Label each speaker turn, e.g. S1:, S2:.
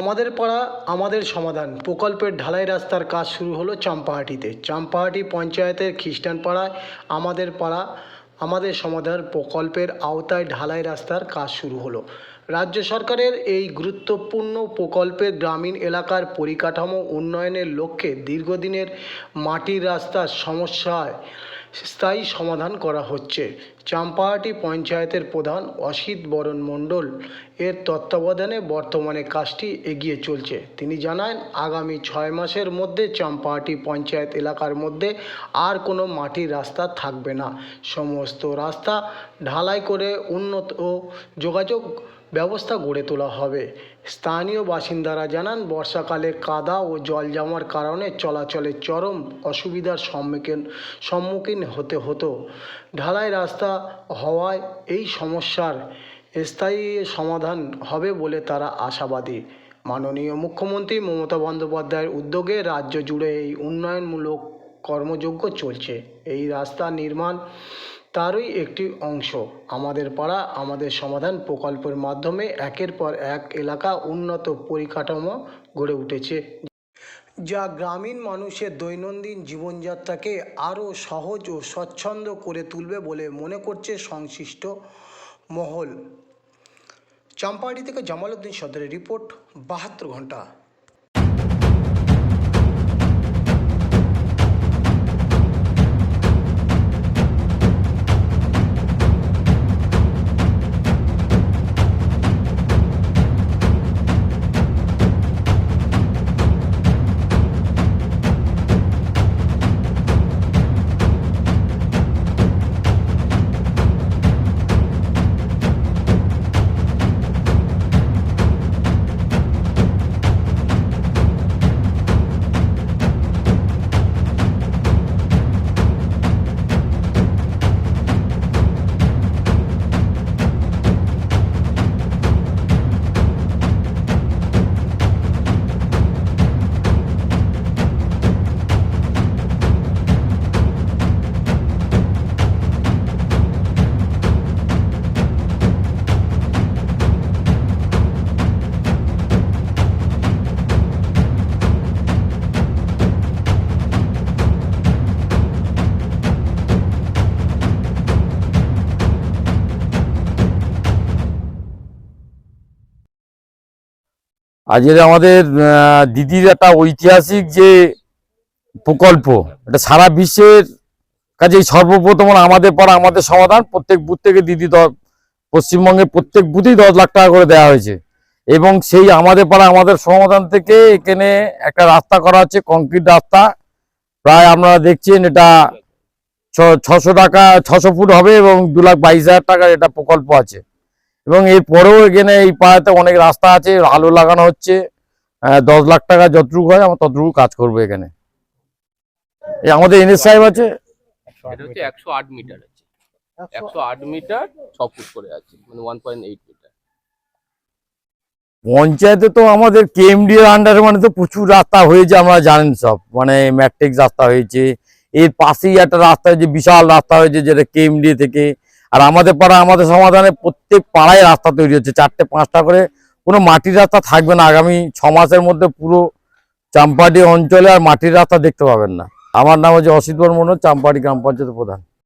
S1: আমাদের পাড়া, আমাদের সমাধান। প্রকল্পের ঢালাই রাস্তার কাজ শুরু হলো চাম্পাহাটিতে। চাম্পাহাটি পঞ্চায়েতের খ্রিস্টান পাড়ায় আমাদের পাড়া, আমাদের সমাধান প্রকল্পের আওতায় ঢালাই রাস্তার কাজ শুরু হলো। রাজ্য সরকারের এই গুরুত্বপূর্ণ প্রকল্পের গ্রামীণ এলাকার পরিকাঠামো উন্নয়নের লক্ষ্যে দীর্ঘদিনের মাটির রাস্তার সমস্যায় স্থায়ী সমাধান করা হচ্ছে। চাম্পাহাটি পঞ্চায়েতের প্রধান অসিত বরণ মণ্ডল এর তত্ত্বাবধানে বর্তমানে কাজটি এগিয়ে চলছে। তিনি জানান, আগামী ছয় মাসের মধ্যে চাম্পাহাটি পঞ্চায়েত এলাকার মধ্যে আর কোনো মাটির রাস্তা থাকবে না। সমস্ত রাস্তা ঢালাই করে উন্নত ও যোগাযোগ ব্যবস্থা গড়ে তোলা হবে। স্থানীয় বাসিন্দারা জানান, বর্ষাকালে কাদা ও জল জমার কারণে চলাচলে চরম অসুবিধার সম্মুখীন সম্মুখীন হতে হতো। ঢালাই রাস্তা হওয়ায় এই সমস্যার স্থায়ী সমাধান হবে বলে তারা আশাবাদী। মাননীয় মুখ্যমন্ত্রী মমতা বন্দ্যোপাধ্যায়ের উদ্যোগে রাজ্য জুড়ে এই উন্নয়নমূলক কর্মযজ্ঞ চলছে। এই রাস্তা নির্মাণ তারই একটি অংশ। আমাদের পাড়া, আমাদের সমাধান প্রকল্পের মাধ্যমে একের পর এক এলাকা উন্নত পরিকাঠামো গড়ে উঠেছে। যা গ্রামীণ মানুষের দৈনন্দিন জীবনযাত্রাকে আরও সহজ ও স্বচ্ছন্দ করে তুলবে বলে মনে করছে সংশ্লিষ্ট মহল। চাম্পাহাটি থেকে জামালউদ্দিন সদরের রিপোর্ট, বাহাত্তর ঘণ্টা।
S2: আজকের আমাদের দিদির একটা ঐতিহাসিক যে প্রকল্প, এটা সারা বিশ্বের কাজে সর্বপ্রথম আমাদের পাড়া, আমাদের সমাধান, প্রত্যেক বুথ থেকে দিদি দ- পশ্চিমবঙ্গের প্রত্যেক বুথেই দশ লাখ টাকা করে দেওয়া হয়েছে। এবং সেই আমাদের পাড়া, আমাদের সমাধান থেকে এখানে একটা রাস্তা করা হচ্ছে, কংক্রিট রাস্তা। প্রায় আপনারা দেখছেন এটা ছশো টাকা, ছশো ফুট হবে এবং দু লাখ বাইশ হাজার টাকার এটা প্রকল্প আছে। এবং এরপরেও এখানে এই পাড়াতে অনেক রাস্তা আছে আলো লাগানো হচ্ছে দশ লাখ টাকা যতটুকু হয় আমরা ততটুকু কাজ করব এখানে। এই আমাদের এনএস সাহেব আছে?
S3: একশো আট মিটার আছে। একশো আট মিটার ছ ফুট করে আছে মানে ওয়ান পয়েন্ট এইট মিটার
S2: পঞ্চায়েতে তো আমাদের কেএমডি এর আন্ডারে মানে তো প্রচুর রাস্তা হয়েছে আমরা জানেন সব। মানে ম্যাট্রিক্স রাস্তা হয়েছে এর পাশেই একটা রাস্তা হয়েছে বিশাল রাস্তা হয়েছে যেটা কেএমডি থেকে আর আমাদের পাড়া, আমাদের সমাধানে প্রত্যেক পাড়ায় রাস্তা তৈরি হচ্ছে। চারটে, পাঁচটা করে কোনো মাটির রাস্তা থাকবে না। আগামী ছ মাসের মধ্যে পুরো চাম্পাটি অঞ্চলে আর মাটির রাস্তা দেখতে পাবেন না। আমার নাম হচ্ছে অসিত বর্মন চাম্পাটি গ্রাম পঞ্চায়েত প্রধান।